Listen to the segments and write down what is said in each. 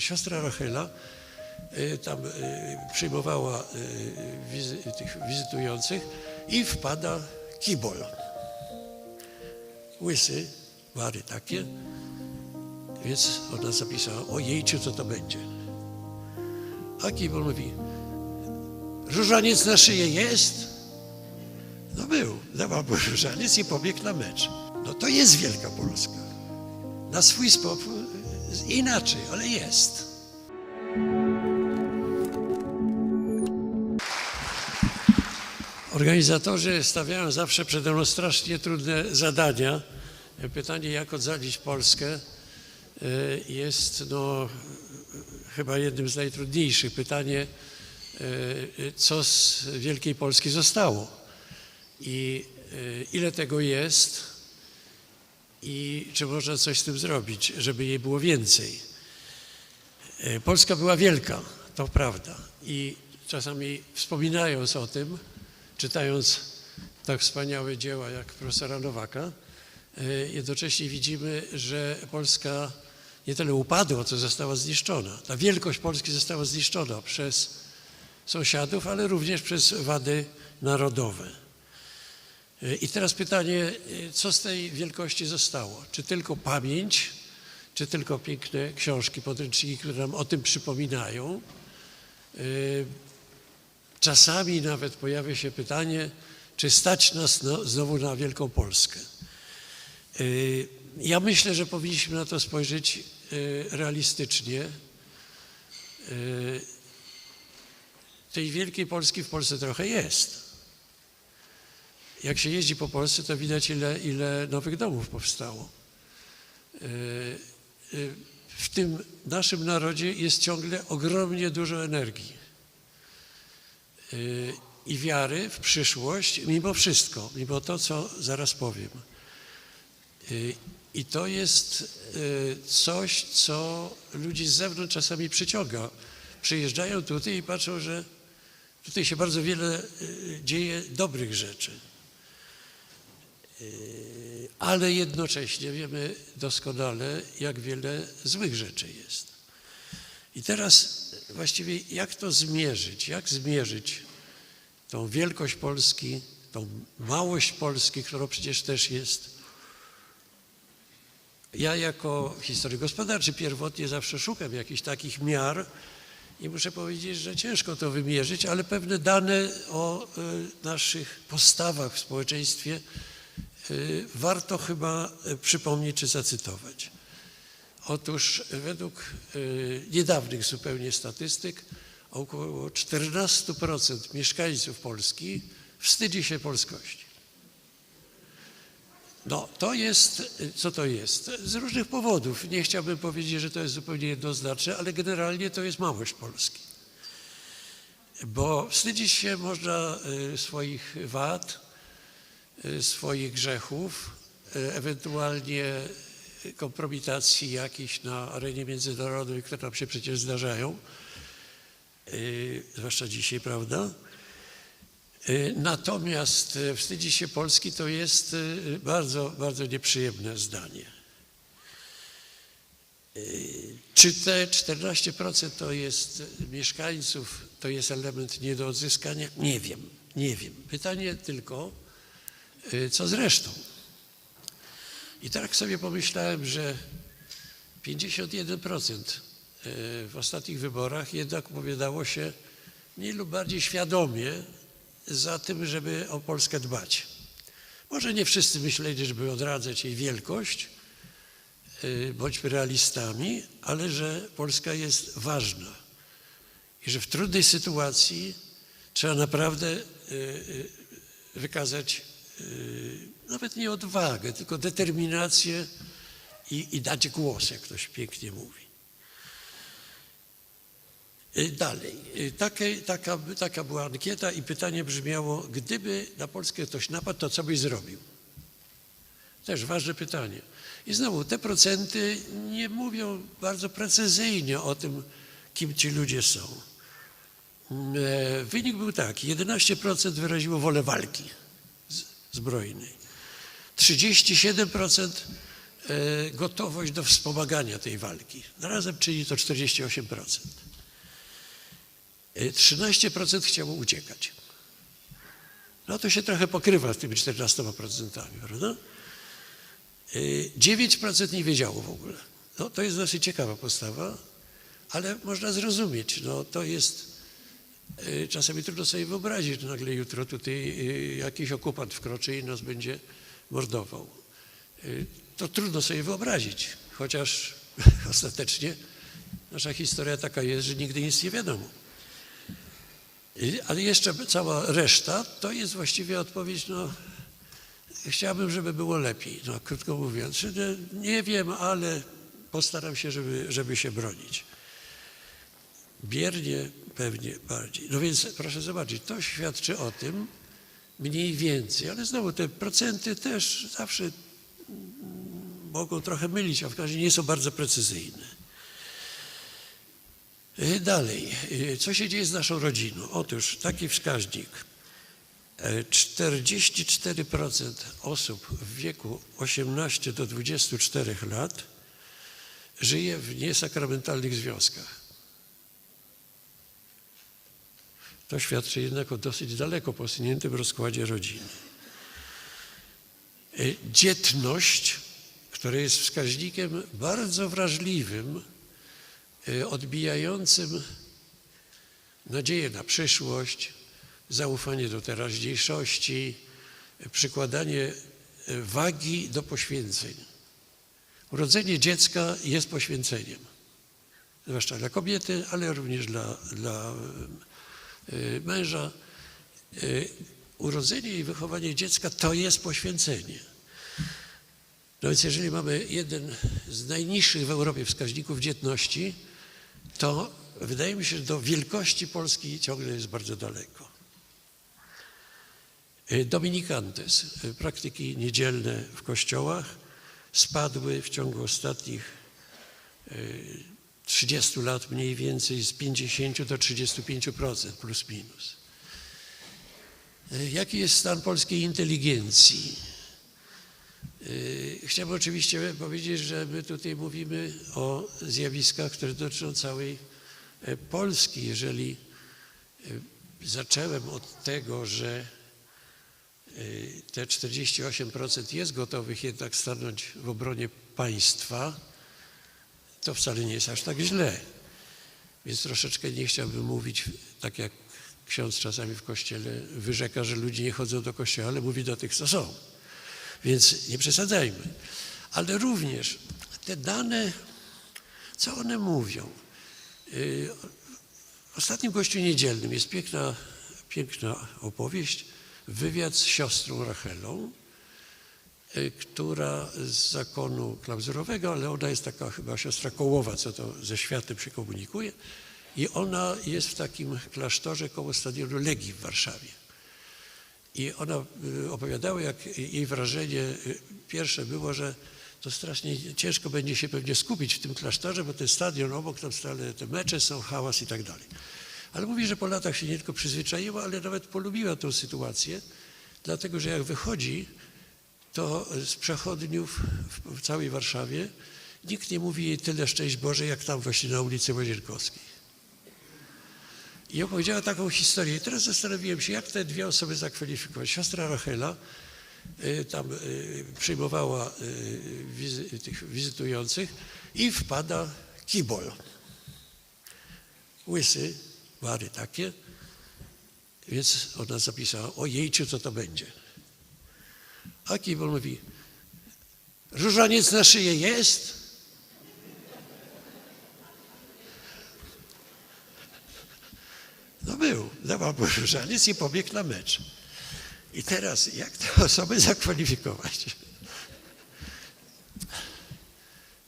siostra Rachela y, tam y, przyjmowała y, wizy, tych wizytujących i wpada kibol. Łysy, bary takie. Więc ona zapisała, ojejciu, co to będzie. A kibol mówi, różaniec na szyję jest? No był, dawał mu różaniec i pobiegł na mecz. No to jest Wielka Polska. Na swój sposób, inaczej, ale jest. Organizatorzy stawiają zawsze przede mną strasznie trudne zadania. Pytanie, jak ocalić Polskę, y, jest no, chyba jednym z najtrudniejszych. Pytanie, y, co z Wielkiej Polski zostało i y, ile tego jest i czy można coś z tym zrobić, żeby jej było więcej. Y, Polska była wielka, to prawda. I czasami wspominając o tym, czytając tak wspaniałe dzieła jak profesora Nowaka, y, jednocześnie widzimy, że Polska nie tyle upadła, co została zniszczona. Ta wielkość Polski została zniszczona przez sąsiadów, ale również przez wady narodowe. I teraz pytanie, co z tej wielkości zostało? Czy tylko pamięć, czy tylko piękne książki, podręczniki, które nam o tym przypominają? Y, Czasami nawet pojawia się pytanie, czy stać nas no, znowu na Wielką Polskę. Y, Ja myślę, że powinniśmy na to spojrzeć y, realistycznie. Tej Wielkiej Polski w Polsce trochę jest. Jak się jeździ po Polsce, to widać, ile, ile nowych domów powstało. Y, y, W tym naszym narodzie jest ciągle ogromnie dużo energii y, i wiary w przyszłość, mimo wszystko, mimo to, co zaraz powiem. I to jest coś, co ludzi z zewnątrz czasami przyciąga. Przyjeżdżają tutaj i patrzą, że tutaj się bardzo wiele dzieje dobrych rzeczy. Y, Ale jednocześnie wiemy doskonale, jak wiele złych rzeczy jest. I teraz właściwie jak to zmierzyć? Jak zmierzyć tą wielkość Polski, tą małość Polski, którą przecież też jest. Ja jako historyk gospodarczy pierwotnie zawsze szukam jakichś takich miar i muszę powiedzieć, że ciężko to wymierzyć, ale pewne dane o y, naszych postawach w społeczeństwie warto chyba y, przypomnieć czy zacytować. Otóż według y, niedawnych zupełnie statystyk około 14% mieszkańców Polski wstydzi się polskości. No, to jest, y, co to jest? Z różnych powodów. Nie chciałbym powiedzieć, że to jest zupełnie jednoznaczne, ale generalnie to jest małość Polski. Bo wstydzić się można y, swoich wad, y, swoich grzechów, y, ewentualnie kompromitacji jakichś na arenie międzynarodowej, które nam się przecież zdarzają, y, zwłaszcza dzisiaj, prawda? Y, Natomiast y, wstydzi się Polski to jest y, bardzo, bardzo nieprzyjemne zdanie. Y, Czy te 14% to jest y, mieszkańców, to jest element nie do odzyskania? Nie wiem, nie wiem. Pytanie tylko, y, co z resztą? I tak sobie pomyślałem, że 51% y, w ostatnich wyborach jednak opowiadało się mniej lub bardziej świadomie za tym, żeby o Polskę dbać. Może nie wszyscy myśleli, żeby odradzać jej wielkość, y, bądźmy realistami, ale że Polska jest ważna i że w trudnej sytuacji trzeba naprawdę y, y, wykazać y, nawet nie odwagę, tylko determinację i, i dać głos, jak ktoś pięknie mówi. Y, Dalej, Y, Takie, taka, taka była ankieta i pytanie brzmiało, gdyby na Polskę ktoś napadł, to co byś zrobił? Też ważne pytanie. I znowu, te procenty nie mówią bardzo precyzyjnie o tym, kim ci ludzie są. Wynik był taki, 11% wyraziło wolę walki zbrojnej, 37% e, gotowość do wspomagania tej walki. Razem czyni to 48%. E, 13% chciało uciekać. No to się trochę pokrywa z tymi 14%, prawda? E, 9% nie wiedziało w ogóle. No to jest dosyć ciekawa postawa, ale można zrozumieć. No to jest e, czasami trudno sobie wyobrazić, że nagle jutro tutaj e, jakiś okupant wkroczy i nas będzie mordował. E, To trudno sobie wyobrazić, chociaż ostatecznie nasza historia taka jest, że nigdy nic nie wiadomo. Ale jeszcze cała reszta to jest właściwie odpowiedź, no chciałbym, żeby było lepiej, no krótko mówiąc. Nie wiem, ale postaram się, żeby, żeby się bronić. Biernie pewnie bardziej. No więc proszę zobaczyć, to świadczy o tym mniej więcej, ale znowu te procenty też zawsze mogą trochę mylić, a w każdym razie nie są bardzo precyzyjne. E, Dalej, e, co się dzieje z naszą rodziną? Otóż taki wskaźnik. E, 44% osób w wieku 18 do 24 lat żyje w niesakramentalnych związkach. To świadczy jednak o dosyć daleko posuniętym rozkładzie rodziny. E, Dzietność, która jest wskaźnikiem bardzo wrażliwym, e, odbijającym nadzieję na przyszłość, zaufanie do teraźniejszości, e, przykładanie wagi do poświęceń. Urodzenie dziecka jest poświęceniem, zwłaszcza dla kobiety, ale również dla, dla męża. E, Urodzenie i wychowanie dziecka to jest poświęcenie. No więc jeżeli mamy jeden z najniższych w Europie wskaźników dzietności, to wydaje mi się, że do wielkości Polski ciągle jest bardzo daleko. E, Dominikantes, praktyki niedzielne w kościołach spadły w ciągu ostatnich 30 lat mniej więcej z 50 do 35% plus minus. E, Jaki jest stan polskiej inteligencji? E, Chciałbym oczywiście powiedzieć, że my tutaj mówimy o zjawiskach, które dotyczą całej e, Polski. Jeżeli zacząłem od tego, że te 48% jest gotowych jednak stanąć w obronie państwa, to wcale nie jest aż tak źle. Więc troszeczkę nie chciałbym mówić, tak jak ksiądz czasami w kościele wyrzeka, że ludzie nie chodzą do kościoła, ale mówi do tych, co są. Więc nie przesadzajmy. Ale również te dane, co one mówią? W ostatnim gościu niedzielnym jest piękna, piękna opowieść, wywiad z siostrą Rachelą, y, która z zakonu klauzurowego, ale ona jest taka chyba siostra kołowa, co to ze światem się komunikuje. I ona jest w takim klasztorze koło stadionu Legii w Warszawie. I ona y, opowiadała, jak jej wrażenie y, pierwsze było, że to strasznie ciężko będzie się pewnie skupić w tym klasztorze, bo ten stadion obok, tam stale te mecze są, hałas i tak dalej. Ale mówi, że po latach się nie tylko przyzwyczaiła, ale nawet polubiła tą sytuację, dlatego że jak wychodzi, to z przechodniów w, całej Warszawie nikt nie mówi jej tyle szczęść Boże, jak tam właśnie na ulicy Łazienkowskiej. I opowiedziała taką historię. I teraz zastanowiłem się, jak te dwie osoby zakwalifikować. Siostra Rachela y, tam y, przyjmowała y, wizy, tych wizytujących i wpada kibol. Łysy, bary takie. Więc ona zapisała, o jejciu, co to będzie. A kibol mówi, różaniec na szyję jest? No był, dawał mu różaniec i pobiegł na mecz. I teraz, jak te osoby zakwalifikować?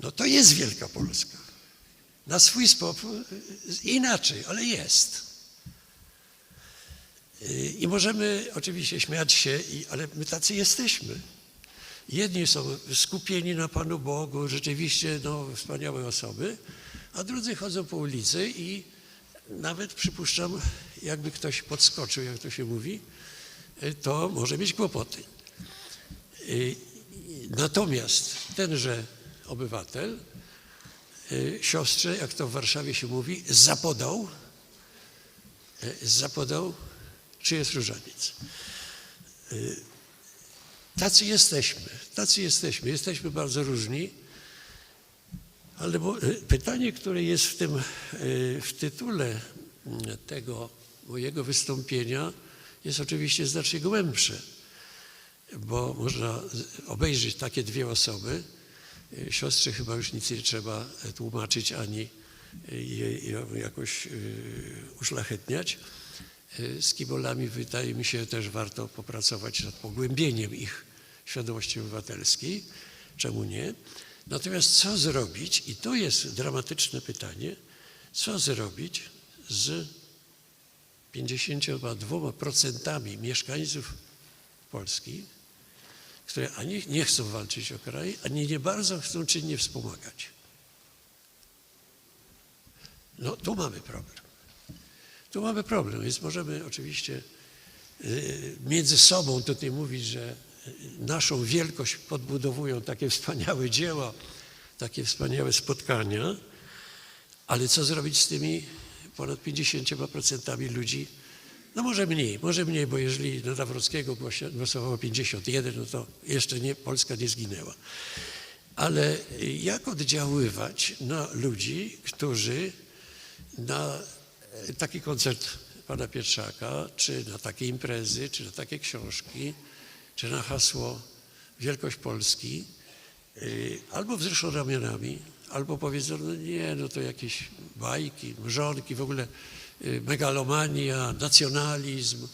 No to jest Wielka Polska. Na swój sposób, inaczej, ale jest. I możemy oczywiście śmiać się, ale my tacy jesteśmy. Jedni są skupieni na Panu Bogu, rzeczywiście no, wspaniałe osoby, a drudzy chodzą po ulicy i nawet przypuszczam, jakby ktoś podskoczył, jak to się mówi, to może mieć kłopoty. Y, Natomiast tenże obywatel y, siostrze, jak to w Warszawie się mówi, zapodał, y, zapodał, czy jest różaniec. Y, Tacy jesteśmy, tacy jesteśmy, jesteśmy bardzo różni, ale y, pytanie, które jest w tym, y, w tytule mm, tego mojego wystąpienia jest oczywiście znacznie głębsze, bo można obejrzeć takie dwie osoby, siostrze chyba już nic nie trzeba e, tłumaczyć ani jej jakoś uszlachetniać. Y, Z kibolami wydaje mi się też warto popracować nad pogłębieniem ich świadomości obywatelskiej. Czemu nie? Natomiast co zrobić, i to jest dramatyczne pytanie, co zrobić z 52% mieszkańców Polski, które ani nie chcą walczyć o kraj, ani nie bardzo chcą czynnie wspomagać. No tu mamy problem. Tu mamy problem, więc możemy oczywiście y, między sobą tutaj mówić, że y, naszą wielkość podbudowują takie wspaniałe dzieła, takie wspaniałe spotkania, ale co zrobić z tymi ponad 50% ludzi? No może mniej, może mniej, bo jeżeli na Nawrockiego głosowało 51, no to jeszcze nie, Polska nie zginęła. Ale jak oddziaływać na ludzi, którzy na e, taki koncert pana Pietrzaka, czy na takie imprezy, czy na takie książki, czy na hasło Wielkość Polski, y, albo wzruszą ramionami, albo powiedzą, no nie, no to jakieś bajki, mrzonki, w ogóle y, megalomania, nacjonalizm,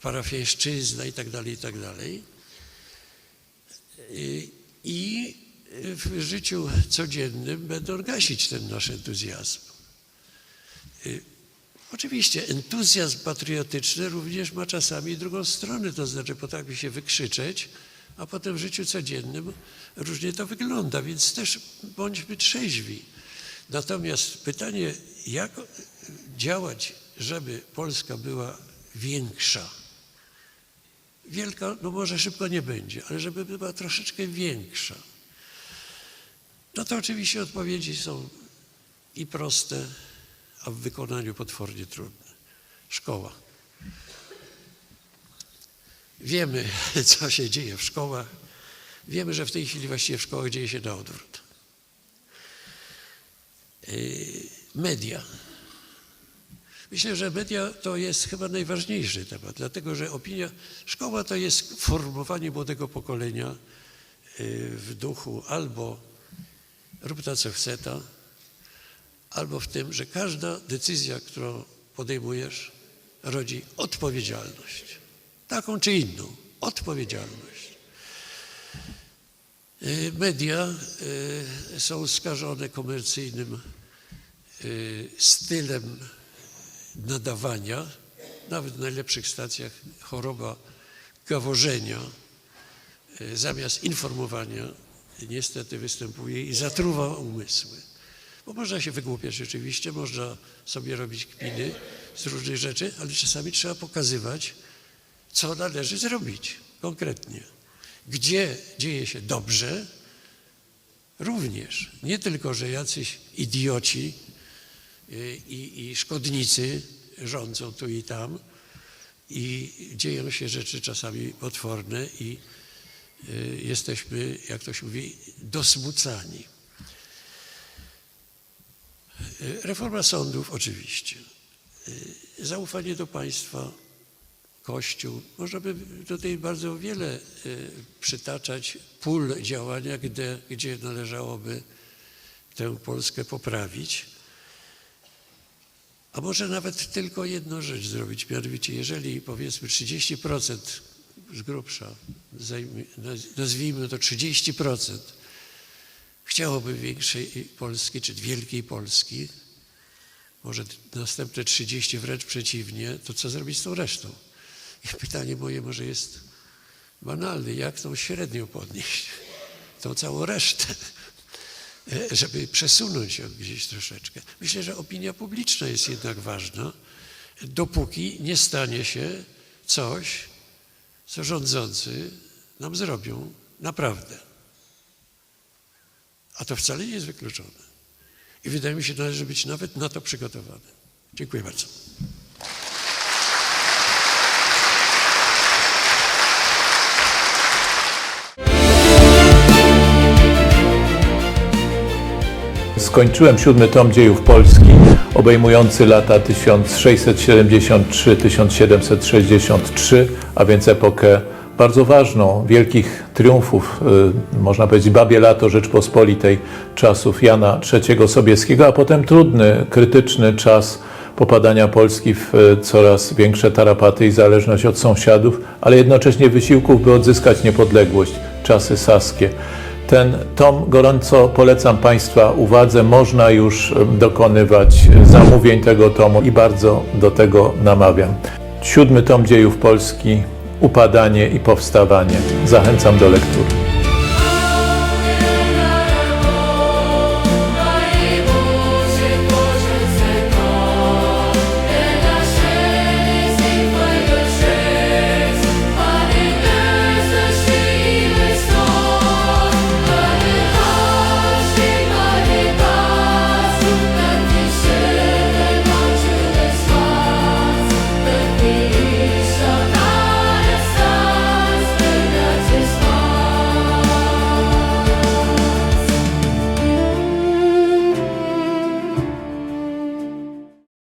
parafiańszczyzna i tak dalej, i tak dalej. I w życiu codziennym będą gasić ten nasz entuzjazm. Y, Oczywiście entuzjazm patriotyczny również ma czasami drugą stronę, to znaczy potrafi się wykrzyczeć, a potem w życiu codziennym różnie to wygląda, więc też bądźmy trzeźwi. Natomiast pytanie, jak działać, żeby Polska była większa, wielka, no może szybko nie będzie, ale żeby była troszeczkę większa. No to oczywiście odpowiedzi są i proste, a w wykonaniu potwornie trudne. Szkoła. Wiemy, co się dzieje w szkołach. Wiemy, że w tej chwili właściwie w szkołach dzieje się na odwrót. Yy, Media. Myślę, że media to jest chyba najważniejszy temat, dlatego że opinia, szkoła to jest formowanie młodego pokolenia yy, w duchu albo rób ta co chce ta, albo w tym, że każda decyzja, którą podejmujesz, rodzi odpowiedzialność. Taką czy inną. Odpowiedzialność. Y, Media y, są skażone komercyjnym y, stylem nadawania. Nawet w najlepszych stacjach choroba gaworzenia zamiast informowania niestety występuje i zatruwa umysły. Bo można się wygłupiać rzeczywiście, można sobie robić kpiny z różnych rzeczy, ale czasami trzeba pokazywać, co należy zrobić konkretnie. Gdzie dzieje się dobrze, również. Nie tylko, że jacyś idioci y, i, i szkodnicy rządzą tu i tam i dzieją się rzeczy czasami potworne i y, jesteśmy, jak to się mówi, dosmucani. Y, Reforma sądów oczywiście. Y, Zaufanie do państwa, Kościół. Można by tutaj bardzo wiele y, przytaczać pól działania, gdzie, gdzie należałoby tę Polskę poprawić. A może nawet tylko jedną rzecz zrobić, mianowicie jeżeli powiedzmy 30% z grubsza, nazwijmy to 30%, chciałoby większej Polski, czy wielkiej Polski, może następne 30 wręcz przeciwnie, to co zrobić z tą resztą? I pytanie moje może jest banalne, jak tą średnią podnieść, tą całą resztę, żeby przesunąć ją gdzieś troszeczkę. Myślę, że opinia publiczna jest jednak ważna, dopóki nie stanie się coś, co rządzący nam zrobią naprawdę. A to wcale nie jest wykluczone. I wydaje mi się, że należy być nawet na to przygotowany. Dziękuję bardzo. Skończyłem siódmy tom dziejów Polski, obejmujący lata 1673-1763, a więc epokę bardzo ważną, wielkich triumfów, y, można powiedzieć babie lato Rzeczpospolitej czasów Jana III Sobieskiego, a potem trudny, krytyczny czas popadania Polski w y, coraz większe tarapaty i zależność od sąsiadów, ale jednocześnie wysiłków, by odzyskać niepodległość, czasy saskie. Ten tom gorąco polecam Państwa uwadze. Można już em, dokonywać zamówień tego tomu i bardzo do tego namawiam. Siódmy tom dziejów Polski, upadanie i powstawanie. Zachęcam do lektury.